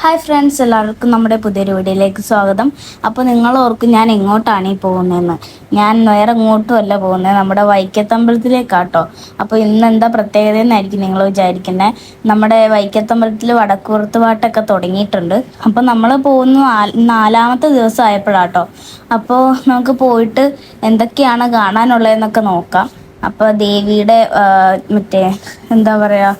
Hi friends എല്ലാവർക്കും നമ്മുടെ പുതിയൊരു വീഡിയോയിലേക്ക് സ്വാഗതം. അപ്പോൾ നിങ്ങൾ ഓർക്കും ഞാൻ എങ്ങോട്ടാണ് ഈ പോകുന്നതെന്ന്. ഞാൻ വേറെ എങ്ങോട്ടും അല്ല പോകുന്നത്. നമ്മുടെ വൈക്കത്തമ്പലത്തിലേക്കാട്ടോ. അപ്പോൾ ഇന്ന് എന്താ പ്രത്യേകത എന്നായിരിക്കും നിങ്ങൾ വിചാരിക്കുന്നത് നമ്മുടെ വൈക്കത്തമ്പലത്തിൽ വടക്കുപുറത്ത് പാട്ടൊക്കെ തുടങ്ങിയിട്ടുണ്ട്. അപ്പോൾ നമ്മൾ പോകുന്ന നാലാമത്തെ ദിവസം ആയപ്പോഴാട്ടോ. അപ്പോൾ നമുക്ക് പോയിട്ട് എന്തൊക്കെയാണ് കാണാനുള്ളതെന്നൊക്കെ നോക്കാം. അപ്പോൾ ദേവിയുടെ മറ്റേ എന്താ പറയാ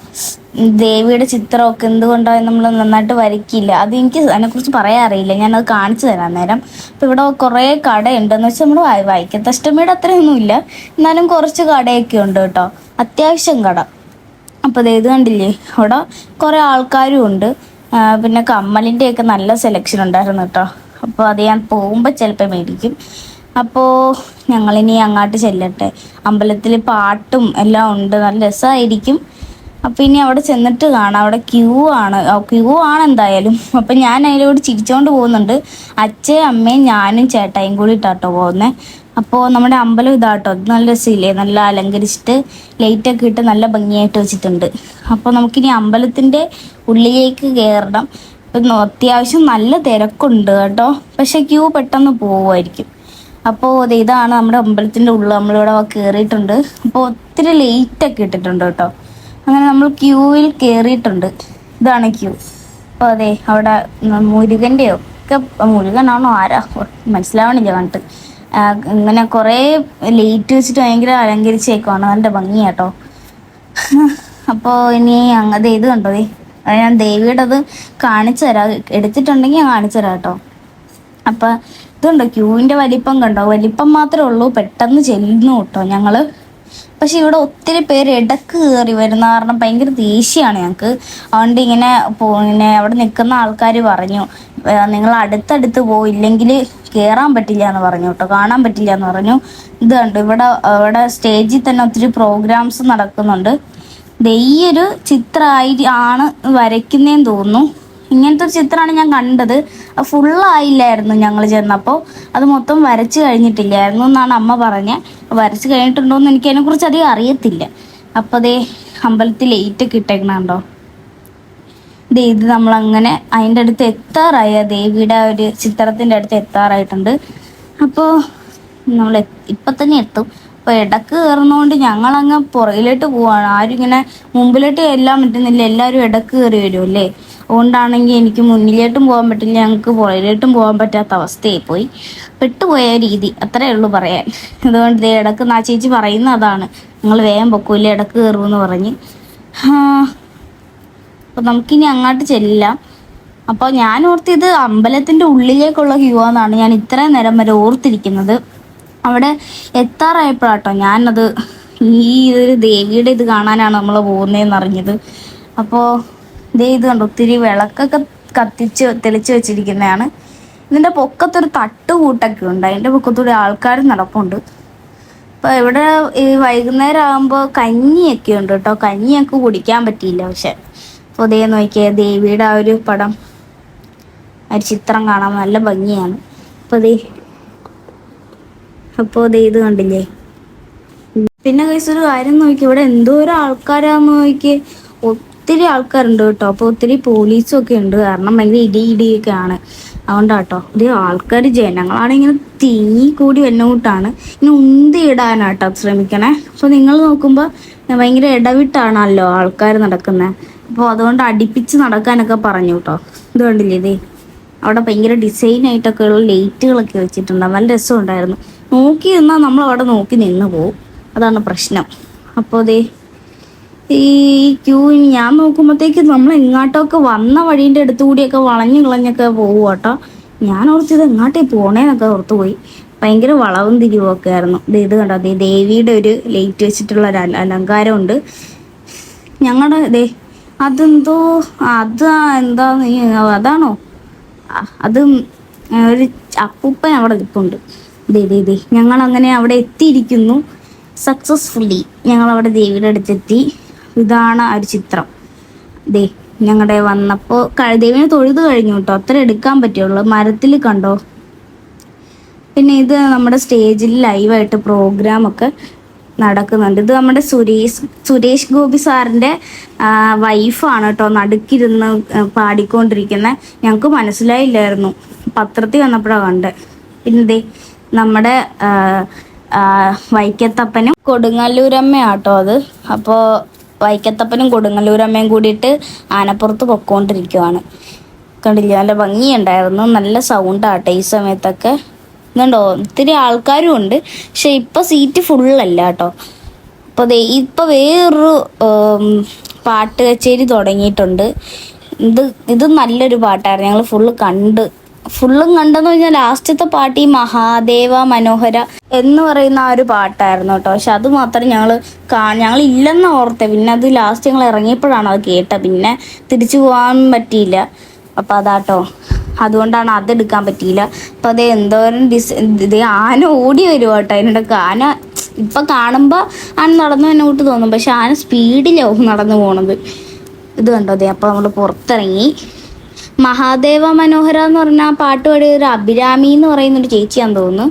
ദേവിയുടെ ചിത്രമൊക്കെ എന്തുകൊണ്ടാണ് നമ്മൾ നന്നായിട്ട് വരയ്ക്കില്ല. അത് എനിക്ക് അതിനെക്കുറിച്ച് പറയാൻ അറിയില്ല. ഞാൻ അത് കാണിച്ചു തരാം നേരം അപ്പോൾ ഇവിടെ കുറേ കടയുണ്ടെന്ന് വെച്ചാൽ നമ്മൾ അത്രയൊന്നും അത്രയൊന്നുമില്ല. എന്നാലും കുറച്ച് കടയൊക്കെ ഉണ്ട് കേട്ടോ. അത്യാവശ്യം കട. അപ്പോൾ ഇത് കണ്ടില്ലേ? അവിടെ കുറേ ആൾക്കാരും ഉണ്ട്. പിന്നെ കമ്മലിന്റെയൊക്കെ നല്ല സെലക്ഷൻ ഉണ്ടായിരുന്നു കേട്ടോ. അപ്പോൾ അത് ഞാൻ പോകുമ്പോൾ ചിലപ്പോൾ മേടിക്കും. അപ്പോൾ ഞങ്ങളിനി അങ്ങോട്ട് ചെല്ലട്ടെ. അമ്പലത്തിൽ പാട്ടും എല്ലാം ഉണ്ട്. നല്ല രസമായിരിക്കും അപ്പം ഇനി അവിടെ ചെന്നിട്ട് കാണാം. അവിടെ ക്യൂ ആണ്. ക്യൂ ആണ് എന്തായാലും. അപ്പം ഞാൻ അതിലോട് ചിരിച്ചോണ്ട് പോകുന്നുണ്ട്. അച്ഛയും അമ്മയും ഞാനും ചേട്ടായും കൂടി ഇട്ടാട്ടോ പോകുന്നത് അപ്പോൾ നമ്മുടെ അമ്പലം ഇതാട്ടോ. നല്ല രസമില്ലേ? നല്ല അലങ്കരിച്ചിട്ട് ലൈറ്റൊക്കെ ഇട്ട് നല്ല ഭംഗിയായിട്ട് വെച്ചിട്ടുണ്ട്. അപ്പോൾ നമുക്കിനി അമ്പലത്തിന്റെ ഉള്ളിലേക്ക് കയറണം ഇപ്പം അത്യാവശ്യം നല്ല തിരക്കുണ്ട് കേട്ടോ. പക്ഷെ ക്യൂ പെട്ടെന്ന് പോവുമായിരിക്കും. അപ്പോൾ ഇതാണ് നമ്മുടെ അമ്പലത്തിന്റെ ഉള്ളിൽ നമ്മളിവിടെ കയറിയിട്ടുണ്ട് അപ്പോൾ ഒത്തിരി ലേറ്റൊക്കെ ഇട്ടിട്ടുണ്ട് കേട്ടോ. അങ്ങനെ നമ്മൾ ക്യൂവിൽ കയറിയിട്ടുണ്ട് ഇതാണ് ക്യൂ അപ്പോൾ അതെ അവിടെ മുരുകന്റെയോ? ഒക്കെ മുരുകനാണോ? ആരാ? മനസ്സിലാവണില്ല കണ്ടിട്ട് ഇങ്ങനെ കുറേ ലേറ്റ് വെച്ചിട്ട് ഭയങ്കര അലങ്കരിച്ചേക്കുവാണ്. നല്ല ഭംഗിയാട്ടോ. അപ്പോൾ ഇനി അങ്ങനെ ഇത് കണ്ടോ ഞാൻ ദേവിയുടെ അത് കാണിച്ചു തരാം എടുത്തിട്ടുണ്ടെങ്കിൽ ഞാൻ കാണിച്ചു തരാം കേട്ടോ. അപ്പം ഇതുണ്ടോ ക്യൂവിന്റെ വലിപ്പം കണ്ടോ? വലിപ്പം മാത്രമേ ഉള്ളൂ. പെട്ടെന്ന് ചെല്ലുന്നു കേട്ടോ ഞങ്ങൾ. പക്ഷെ ഇവിടെ ഒത്തിരി പേര് ഇടയ്ക്ക് കയറി വരുന്ന കാരണം ഭയങ്കര ദേഷ്യമാണ് ഞങ്ങൾക്ക് അതുകൊണ്ട് ഇങ്ങനെ പിന്നെ അവിടെ നിൽക്കുന്ന ആൾക്കാർ പറഞ്ഞു നിങ്ങൾ അടുത്തടുത്ത് പോയില്ലെങ്കിൽ കയറാൻ പറ്റില്ല എന്ന് പറഞ്ഞു കേട്ടോ. കാണാൻ പറ്റില്ല എന്ന് പറഞ്ഞു. ഇത് കണ്ടു? ഇവിടെ ഇവിടെ സ്റ്റേജിൽ തന്നെ ഒത്തിരി പ്രോഗ്രാംസ് നടക്കുന്നുണ്ട്. ദൈ ഒരു ചിത്രമായി ആണ് വരയ്ക്കുന്നതെന്ന് തോന്നുന്നു. ഇങ്ങനത്തെ ഒരു ചിത്രമാണ് ഞാൻ കണ്ടത്. ഫുള്ളായില്ലായിരുന്നു ഞങ്ങൾ ചെന്നപ്പോൾ അത് മൊത്തം വരച്ച് കഴിഞ്ഞിട്ടില്ലായിരുന്നു എന്നാണ് അമ്മ പറഞ്ഞത് വരച്ച് കഴിഞ്ഞിട്ടുണ്ടോ എന്ന് എനിക്ക് അതിനെക്കുറിച്ച് അധികം അറിയത്തില്ല. അപ്പോൾ അതേ അമ്പലത്തിൽ ലേറ്റൊക്കെ ഇട്ടേക്കണുണ്ടോ? ദേ ഇത് നമ്മളങ്ങനെ അതിന്റെ അടുത്ത് എത്താറായി. ആ ദേവിയുടെ ഒരു ചിത്രത്തിന്റെ അടുത്ത് എത്താറായിട്ടുണ്ട്. അപ്പോൾ നമ്മൾ ഇപ്പം തന്നെ എത്തും. അപ്പോൾ ഇടയ്ക്ക് കയറുന്നതുകൊണ്ട് ഞങ്ങളങ്ങ് പുറകിലോട്ട് പോവാണ്. ആരും ഇങ്ങനെ മുമ്പിലോട്ട് എല്ലാം പറ്റുന്നില്ല. എല്ലാവരും ഇടയ്ക്ക് കയറി വരുമല്ലേ അതുകൊണ്ടാണെങ്കിൽ എനിക്ക് മുന്നിലോട്ടും പോകാൻ പറ്റില്ല. ഞങ്ങൾക്ക് പുറകിലോട്ടും പോകാൻ പറ്റാത്ത അവസ്ഥയായി പോയി. പെട്ടുപോയ രീതി. അത്രേ ഉള്ളൂ പറയാൻ. അതുകൊണ്ട് ദേ ഇടയ്ക്ക് നാ ചേച്ചി പറയുന്ന അതാണ്. നിങ്ങൾ വേഗം പൊക്കൂല ഇടയ്ക്ക് കയറുമെന്ന് പറഞ്ഞ്. അപ്പൊ നമുക്കിനി അങ്ങോട്ട് ചെല്ലാം. അപ്പോൾ ഞാൻ ഓർത്തിയത് അമ്പലത്തിന്റെ ഉള്ളിലേക്കുള്ള ക്യൂ ആണെന്നാണ് ഞാൻ ഇത്രയും നേരം വരെ ഓർത്തിരിക്കുന്നത്. അവിടെ എത്താറായപ്പോഴാട്ടോ ഞാനത് ഈ ഒരു ദേവിയുടെ ഇത് കാണാനാണ് നമ്മൾ പോകുന്നതെന്ന് അറിഞ്ഞത് അപ്പോൾ ദേ ഇത് കണ്ടോ ഒത്തിരി വിളക്കൊക്കെ കത്തിച്ച് തെളിച്ച് വെച്ചിരിക്കുന്നതാണ്. ഇതിന്റെ പൊക്കത്തൊരു തട്ടുകൂട്ടൊക്കെ ഉണ്ട്. അതിന്റെ പൊക്കത്തൂടെ ആൾക്കാർ നടപ്പുണ്ട്. അപ്പോൾ ഇവിടെ ഈ വൈകുന്നേരം ആകുമ്പോൾ കഞ്ഞിയൊക്കെ ഉണ്ട് കേട്ടോ. കഞ്ഞിയൊക്കെ കുടിക്കാൻ പറ്റിയില്ല പക്ഷെ. അപ്പോൾ ദേ നോക്കിയാൽ ദേവിയുടെ ആ ഒരു പടം. ഒരു ചിത്രം കാണാൻ നല്ല ഭംഗിയാണ്. അപ്പോൾ ദേ അപ്പോൾ ദേ ഇത് കണ്ടില്ലേ? പിന്നെ കൈസ് ഒരു കാര്യം നോക്കി. ഇവിടെ എന്തോ എന്തോരം ആൾക്കാരാന്ന് നോക്കി. ഒത്തിരി ആൾക്കാരുണ്ട് കേട്ടോ. അപ്പോൾ ഒത്തിരി പോലീസും ഒക്കെ ഉണ്ട്. കാരണം ഭയങ്കര ഇടി ഇടിയൊക്കെ ആണ് അതുകൊണ്ടാട്ടോ. ഇത് ആൾക്കാർ ജനങ്ങളാണ് ഇങ്ങനെ തിങ്ങി കൂടി വന്നുകൂട്ടാണ്. ഇങ്ങനെ ഉന്തി ഇടാനാട്ടോ ശ്രമിക്കണേ. അപ്പോൾ നിങ്ങൾ നോക്കുമ്പോൾ ഭയങ്കര ഇടവിട്ടാണല്ലോ ആൾക്കാർ നടക്കുന്നത് അപ്പോൾ അതുകൊണ്ട് അടിപ്പിച്ച് നടക്കാനൊക്കെ പറഞ്ഞു കേട്ടോ. ഇത് കണ്ടില്ലേ ഇതേ അവിടെ ഭയങ്കര ഡിസൈൻ ആയിട്ടൊക്കെ ഉള്ള ലൈറ്റുകളൊക്കെ വെച്ചിട്ടുണ്ട്. നല്ല രസമുണ്ടായിരുന്നു. നോക്കി നിന്നാൽ നമ്മൾ അവിടെ നോക്കി നിന്ന് പോവും. അതാണ് പ്രശ്നം. അപ്പോൾ ദേ ഈ ക്യൂ ഞാൻ നോക്കുമ്പോഴത്തേക്ക് നമ്മൾ എങ്ങാട്ടൊക്കെ വന്ന വഴീന്റെ അടുത്ത് കൂടിയൊക്കെ വളഞ്ഞു കളഞ്ഞൊക്കെ പോകും കേട്ടോ ഞാൻ ഓർത്തത് എങ്ങാട്ടേ പോണേന്നൊക്കെ ഓർത്ത് പോയി. ഭയങ്കര വളവും തിരിവൊക്കെ ആയിരുന്നു. ഇത് ഇത് കണ്ടോ? ദേ ദേവിയുടെ ഒരു ലൈറ്റ് വെച്ചിട്ടുള്ള ഒരു അലങ്കാരമുണ്ട്. ഞങ്ങളുടെ ദേ അതെന്തോ അത് എന്താ അതാണോ? അതും അത് ഒരു അപ്പൂപ്പൻ അവിടെ നിൽപ്പുണ്ട്. ദേ ദേ ദേ ഞങ്ങൾ അങ്ങനെ അവിടെ എത്തിയിരിക്കുന്നു. സക്സസ്ഫുള്ളി ഞങ്ങൾ അവിടെ ദേവിയുടെ അടുത്തെത്തി. ഇതാണ് ആ ഒരു ചിത്രം. ദേ ഞങ്ങളുടെ വന്നപ്പോൾ ദേവിനെ തൊഴുത് കഴിഞ്ഞു കേട്ടോ. അത്ര എടുക്കാൻ പറ്റുള്ളൂ. മരത്തിൽ കണ്ടോ? പിന്നെ ഇത് നമ്മുടെ സ്റ്റേജിൽ ലൈവായിട്ട് പ്രോഗ്രാം ഒക്കെ നടക്കുന്നുണ്ട്. ഇത് നമ്മുടെ സുരേഷ് സുരേഷ് ഗോപി സാറിന്റെ വൈഫാണ് കേട്ടോ. നടുക്കിരുന്ന് പാടിക്കൊണ്ടിരിക്കുന്നത് ഞങ്ങൾക്ക് മനസ്സിലായില്ലായിരുന്നു. പത്രത്തിൽ വന്നപ്പോഴാണ് കണ്ടത് പിന്നെ നമ്മുടെ വൈക്കത്തപ്പനും കൊടുങ്ങല്ലൂരമ്മയാട്ടോ അത്. അപ്പോൾ വൈക്കത്തപ്പനും കൊടുങ്ങല്ലൂരമ്മയും കൂടിയിട്ട് ആനപ്പുറത്ത് പൊക്കോണ്ടിരിക്കുവാണ്. കണ്ടില്ല? നല്ല ഭംഗിയുണ്ടായിരുന്നു. നല്ല സൗണ്ടാട്ടെ ഈ സമയത്തൊക്കെ. ഇതുണ്ടോ? ഒത്തിരി ആൾക്കാരും ഉണ്ട്. പക്ഷെ ഇപ്പൊ സീറ്റ് ഫുള്ളല്ല കേട്ടോ അപ്പോൾ ഇപ്പൊ വേറൊരു പാട്ട് കച്ചേരി തുടങ്ങിയിട്ടുണ്ട്. ഇത് ഇത് നല്ലൊരു പാട്ടായിരുന്നു. ഞങ്ങൾ ഫുള്ള് കണ്ട് ഫുള്ളും കണ്ടെന്ന് പറഞ്ഞാൽ ലാസ്റ്റത്തെ പാട്ട് ഈ മഹാദേവ മനോഹര എന്ന് പറയുന്ന ആ ഒരു പാട്ടായിരുന്നു കേട്ടോ. പക്ഷെ അത് മാത്രം ഞങ്ങൾ കാ ഞങ്ങൾ ഇല്ലെന്ന് ഓർത്തെ. പിന്നെ അത് ലാസ്റ്റ് ഞങ്ങൾ ഇറങ്ങിയപ്പോഴാണ് അത് കേട്ടത്. പിന്നെ തിരിച്ചു പോകാൻ പറ്റിയില്ല. അപ്പം അതാട്ടോ അതുകൊണ്ടാണ് അത് എടുക്കാൻ പറ്റിയില്ല. അപ്പം അത് എന്തോരം ഡിസ് ഇത് ആന ഓടി വരും കേട്ടോ അതിനിടയ്ക്ക് ആന ഇപ്പം കാണുമ്പോൾ ആന നടന്നു തന്നെ കൂട്ട് തോന്നും. പക്ഷെ ആന സ്പീഡിലാവും നടന്നു പോണത്. ഇത് കണ്ടോ? അതെ അപ്പോൾ നമ്മൾ പുറത്തിറങ്ങി. മഹാദേവ മനോഹര എന്ന് പറഞ്ഞ ആ പാട്ട് പാടിയ ഒരു അഭിരാമി എന്ന് പറയുന്ന ഒരു ചേച്ചിയാന്ന് തോന്നുന്നു.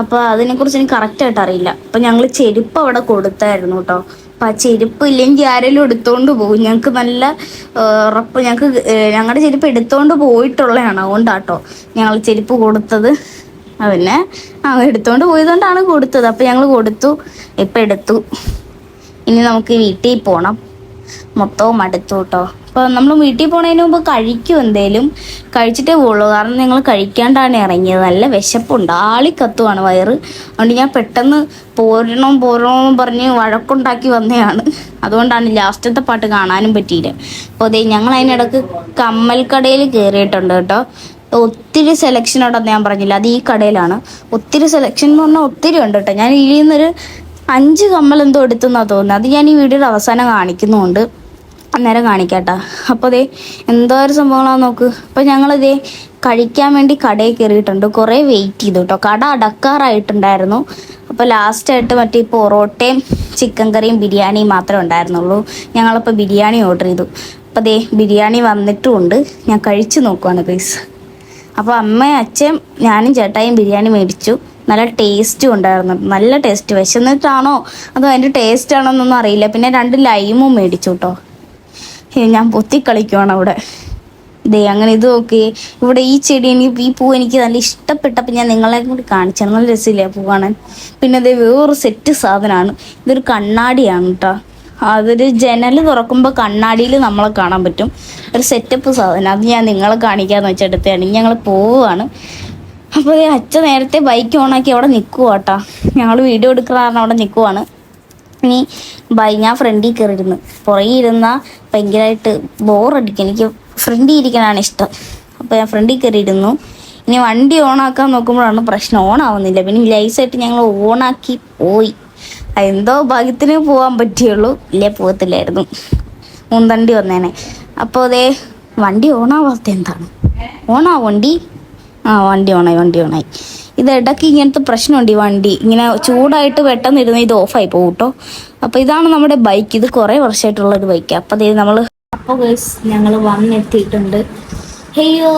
അപ്പോൾ അതിനെക്കുറിച്ച് എനിക്ക് കറക്റ്റ് ആയിട്ട് അറിയില്ല. അപ്പം ഞങ്ങൾ ചെരുപ്പ് അവിടെ കൊടുത്തായിരുന്നു കേട്ടോ അപ്പം ആ ചെരുപ്പ് ഇല്ലെങ്കിൽ ആരെങ്കിലും എടുത്തോണ്ട് പോകും. ഞങ്ങൾക്ക് നല്ല ഉറപ്പ് ഞങ്ങൾക്ക് ഞങ്ങളുടെ ചെരുപ്പ് എടുത്തോണ്ട് പോയിട്ടുള്ളതാണ് അതുകൊണ്ടാട്ടോ ഞങ്ങൾ ചെരുപ്പ് കൊടുത്തത്. പിന്നെ ആ എടുത്തോണ്ട് പോയതുകൊണ്ടാണ് കൊടുത്തത്. അപ്പം ഞങ്ങൾ കൊടുത്തു. ഇപ്പം എടുത്തു. ഇനി നമുക്ക് വീട്ടിൽ പോകണം മൊത്തവും അടുത്തു കേട്ടോ അപ്പോൾ നമ്മൾ വീട്ടിൽ പോണതിന് മുമ്പ് കഴിക്കും എന്തേലും. കഴിച്ചിട്ടേ പോവുള്ളൂ. കാരണം ഞങ്ങൾ കഴിക്കാണ്ടാണ് ഇറങ്ങിയത്. നല്ല വിശപ്പുണ്ട്. ആളിക്കത്തുവാണ് വയറ്. അതുകൊണ്ട് ഞാൻ പെട്ടെന്ന് പോരണം പോരണം പറഞ്ഞ് വഴക്കുണ്ടാക്കി വന്നതാണ് അതുകൊണ്ടാണ് ലാസ്റ്റത്തെ പാട്ട് കാണാനും പറ്റിയില്ല. അപ്പോൾ അതെ ഞങ്ങൾ അതിനിടക്ക് കമ്മൽ കടയിൽ കയറിയിട്ടുണ്ട് കേട്ടോ. ഒത്തിരി സെലക്ഷൻ ഉണ്ടെന്ന് ഞാൻ പറഞ്ഞില്ല? അത് ഈ കടയിലാണ്. ഒത്തിരി സെലക്ഷൻ എന്ന് പറഞ്ഞാൽ ഒത്തിരി ഉണ്ട് കേട്ടോ. ഞാൻ ഇതിൽ അഞ്ച് കമ്മൽ എന്തോ എടുത്തെന്നാണ് തോന്നുന്നത്. അത് ഞാൻ ഈ വീഡിയോയുടെ അവസാനം കാണിക്കുന്നുമുണ്ട് അന്നേരം കാണിക്കാട്ടാ. അപ്പോൾ ദേ എന്തോ ഒരു സംഭവങ്ങളാന്ന് നോക്ക്. അപ്പോൾ ഞങ്ങളിതേ കഴിക്കാൻ വേണ്ടി കടയിൽ കയറിയിട്ടുണ്ട്. കുറേ വെയിറ്റ് ചെയ്തു കേട്ടോ കട അടക്കാറായിട്ടുണ്ടായിരുന്നു. അപ്പോൾ ലാസ്റ്റായിട്ട് മറ്റേ പൊറോട്ടയും ചിക്കൻ കറിയും ബിരിയാണിയും മാത്രമേ ഉണ്ടായിരുന്നുള്ളൂ. ഞങ്ങളപ്പോൾ ബിരിയാണി ഓർഡർ ചെയ്തു. അപ്പോൾ ദേ ബിരിയാണി വന്നിട്ടുമുണ്ട്. ഞാൻ കഴിച്ചു നോക്കുവാണ് പ്ലീസ് അപ്പോൾ അമ്മയും അച്ഛയും ഞാനും ചേട്ടായും ബിരിയാണി മേടിച്ചു. നല്ല ടേസ്റ്റും ഉണ്ടായിരുന്നു. നല്ല ടേസ്റ്റ് വിശന്നിട്ടാണോ? അതോ അതിന്റെ ടേസ്റ്റ് ആണോ എന്നൊന്നും അറിയില്ല. പിന്നെ രണ്ട് ലൈമും മേടിച്ചു കേട്ടോ ഞാൻ പൊത്തി കളിക്കുവാണ് അവിടെ. ദേ അങ്ങനെ ഇത് നോക്കി. ഇവിടെ ഈ ചെടി എനിക്ക് ഈ പൂ എനിക്ക് നല്ല ഇഷ്ടപ്പെട്ടപ്പോൾ ഞാൻ നിങ്ങളെ കൂടി കാണിച്ചാണ് നല്ല രസമില്ല പൂ കാണാൻ? പിന്നെ ഇത് വേറൊരു സെറ്റ് സാധനമാണ്. ഇതൊരു കണ്ണാടിയാണ് കേട്ടോ. അതൊരു ജനൽ തുറക്കുമ്പോൾ കണ്ണാടിയിൽ നമ്മളെ കാണാൻ പറ്റും. ഒരു സെറ്റപ്പ് സാധനം. അത് ഞാൻ നിങ്ങളെ കാണിക്കാന്ന് വെച്ചെടുത്തതാണ് ഞങ്ങൾ പോവുകയാണ്. അപ്പോൾ അച്ഛൻ നേരത്തെ ബൈക്ക് ഓണാക്കി അവിടെ നിൽക്കുക കേട്ടോ. ഞങ്ങൾ വീഡിയോ എടുക്കുന്ന കാരണം അവിടെ നിൽക്കുവാണ് ഇനി ബൈ ഞാൻ ഫ്രണ്ടിൽ കയറിയിരുന്നു പുറകെ ഇരുന്നാൽ ഭയങ്കരമായിട്ട് ബോറടിക്കും. എനിക്ക് ഫ്രണ്ടി ഇരിക്കാനാണ് ഇഷ്ടം. അപ്പോൾ ഞാൻ ഫ്രണ്ടിൽ കയറിയിരുന്നു. ഇനി വണ്ടി ഓണാക്കാൻ നോക്കുമ്പോഴാണ് പ്രശ്നം. ഓണാവുന്നില്ല. പിന്നെ ലൈസായിട്ട് ഞങ്ങൾ ഓണാക്കി പോയി. എന്തോ ഭാഗ്യത്തിന് പോകാൻ പറ്റിയുള്ളൂ. ഇല്ലേ പോകത്തില്ലായിരുന്നു. മുന്തണ്ടി വന്നേനെ. അപ്പോൾ അതേ വണ്ടി ഓണാവാത്ത എന്താണ്? ഓണാ വണ്ടി? ആ വണ്ടി ഓണായി വണ്ടി ഓണായി. ഇത് ഇടയ്ക്ക് ഇങ്ങനത്തെ പ്രശ്നമുണ്ട് ഈ വണ്ടി. ഇങ്ങനെ ചൂടായിട്ട് പെട്ടെന്ന് ഇരുന്ന് ഇത് ഓഫായി പോകും കേട്ടോ അപ്പോൾ ഇതാണ് നമ്മുടെ ബൈക്ക് ഇത് കുറേ വർഷമായിട്ടുള്ള ഒരു ബൈക്ക് അപ്പോൾ അതേ നമ്മൾ അപ്പോൾ ഗൈസ് ഞങ്ങൾ വന്നെത്തിയിട്ടുണ്ട്. അയ്യോ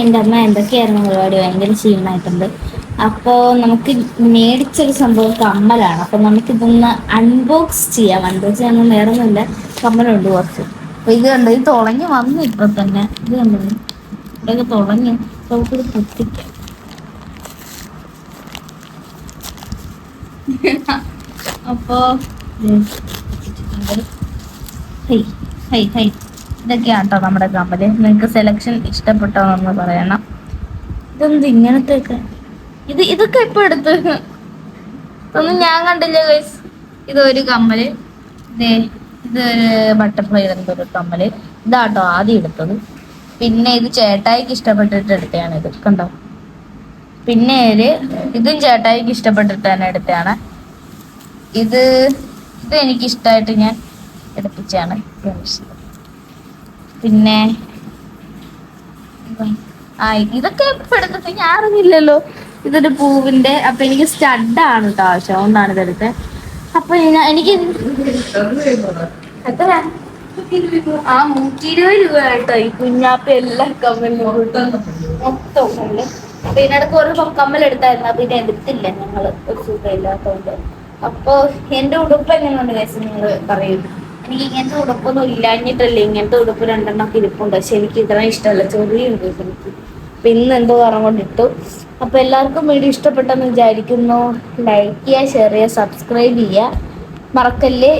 എന്റെ അമ്മ എന്തൊക്കെയായിരുന്നു പരിപാടി? ഭയങ്കര ക്ഷീണമായിട്ടുണ്ട് അപ്പോൾ നമുക്ക് മേടിച്ചൊരു സംഭവം കമ്മലാണ്. അപ്പോൾ നമുക്കിതൊന്ന് അൺബോക്സ് ചെയ്യാം. അൺബോക്സ് ചെയ്യാൻ വേറെ ഒന്നുമില്ല കമ്മലുണ്ട് കുറച്ച്. അപ്പോൾ ഇത് കണ്ടോ? ഇത് വന്നു ഇപ്പം തന്നെ. ഇത് കണ്ടോ? ഇവിടെയൊക്കെ തുളഞ്ഞു നമുക്കിത് പൊത്തിക്കാം അപ്പോ ഹൈ ഹൈ ഹൈ ഇതൊക്കെയാണ് കേട്ടോ നമ്മുടെ കമ്പനി നിങ്ങൾക്ക് സെലക്ഷൻ ഇഷ്ടപ്പെട്ടോ എന്ന് പറയണം. ഇതെന്ത് ഇങ്ങനത്തെ ഒക്കെ ഇത് ഇതൊക്കെ ഇപ്പൊ എടുത്ത്? ഇതൊന്നും ഞാൻ കണ്ടില്ല ഗൈസ് ഇതൊരു കമ്മൽ. ഇത് ബട്ടർഫ്ലൈ എന്തോ ഒരു കമ്മൽ. ഇതാട്ടോ ആദ്യം എടുത്തത്. പിന്നെ ഇത് ചേട്ടായിക്ക് ഇഷ്ടപ്പെട്ടിട്ട് എടുത്തതാണ് ഇത് കണ്ടോ? പിന്നെ ഒരു ഇതും ചേട്ടായിക്ക് ഇഷ്ടപ്പെട്ടിട്ട് തന്നെ എടുത്തതാണ്. ഇത് ഇത് എനിക്ക് ഇഷ്ടമായിട്ട് ഞാൻ എടുപ്പിച്ചാണ് പിന്നെ ആ ഇതൊക്കെ ഇപ്പൊ എടുത്തിട്ട് ഞാൻ അറിഞ്ഞില്ലല്ലോ ഇതൊരു പൂവിന്റെ അപ്പൊ എനിക്ക് സ്റ്റഡാണ് കേട്ടോ ആവശ്യം. ഒന്നാണ് ഇതെടുത്ത് അപ്പൊ എനിക്ക് ആ നൂറ്റി ഇരുപത് രൂപ കേട്ടോ ഈ കുഞ്ഞാപ്പ എല്ലാ കമ്മലും മൊത്തം അപ്പൊ ഇതിനിടക്ക് ഒരു കമ്മൽ എടുത്തായിരുന്നു അപ്പൊ ഇത് എടുത്തില്ല ഞങ്ങൾ. ഒരു സുഖമില്ലാത്തതുകൊണ്ട് അപ്പൊ എന്റെ ഉടുപ്പ് എങ്ങനെയുണ്ട് കേസ് നിങ്ങൾ പറയൂ. എനിക്ക് ഇങ്ങനത്തെ ഉടുപ്പൊന്നും ഇല്ലാഞ്ഞിട്ടല്ലേ ഇങ്ങനത്തെ ഉടുപ്പ് രണ്ടെണ്ണം ഇരിപ്പുണ്ട്. പക്ഷെ എനിക്ക് ഇത്ര ഇഷ്ടമല്ല. ചെറിയുണ്ട് എനിക്ക്. അപ്പൊ ഇന്ന് എന്തോ കാരണം കൊണ്ടിട്ടു അപ്പൊ എല്ലാവർക്കും വീഡിയോ ഇഷ്ടപ്പെട്ടെന്ന് വിചാരിക്കുന്നു. ലൈക്ക് ചെയ്യുക ഷെയർ ചെയ്യുക സബ്സ്ക്രൈബ് ചെയ്യുക. മറക്കല്ലേ?